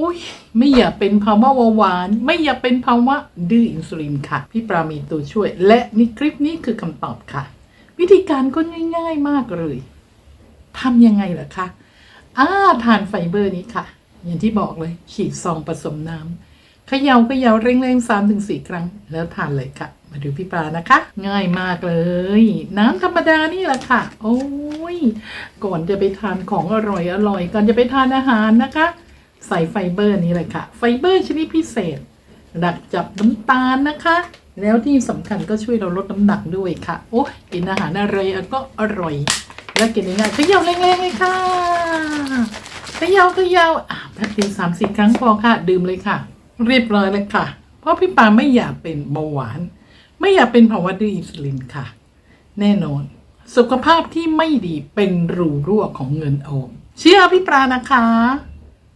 อุ้ยไม่อยากเป็นภาวะเบาหวาน ไม่อยากเป็นภาวะดื้ออินซูลินค่ะ พี่ปรามีตัวช่วย และนี่คลิปนี้คือคำตอบค่ะ วิธีการก็ง่าย ๆมากเลยทำยังไงล่ะคะอ่าทานไฟเบอร์นี้ค่ะ อย่างที่บอกเลยฉีดซองผสมน้ำเขย่าเขย่าเร่งๆสามถึงสี่ครั้ง แล้วทานเลยค่ะ มาดูพี่ปลานะคะ ง่ายมากเลย น้ำธรรมดานี่แหละค่ะ โอ้ยก่อนจะไปทานของอร่อยอร่อยก่อนจะไปทานอาหารนะคะ ใส่ไฟเบอร์นี้เลยค่ะ ไฟเบอร์ชนิดพิเศษ ดักจับน้ำตาลนะคะ แล้วที่สำคัญก็ช่วยเราลดน้ำหนักด้วยค่ะ โอ้กินอาหารอะไรก็อร่อย แล้วกินง่ายๆขย่าแรงๆเลยค่ะขย่าขย่าอะแป๊บเดียวสามสิบครั้งพอค่ะ ดื่มเลยค่ะ เรียบร้อยเลยค่ะ เพราะพี่ปาไม่อยากเป็นเบาหวาน ไม่อยากเป็นภาวะดื้ออินซูลินค่ะ แน่นอน สุขภาพที่ไม่ดีเป็นรูรั่วของเงินออมเชื่อพี่ปลานะคะ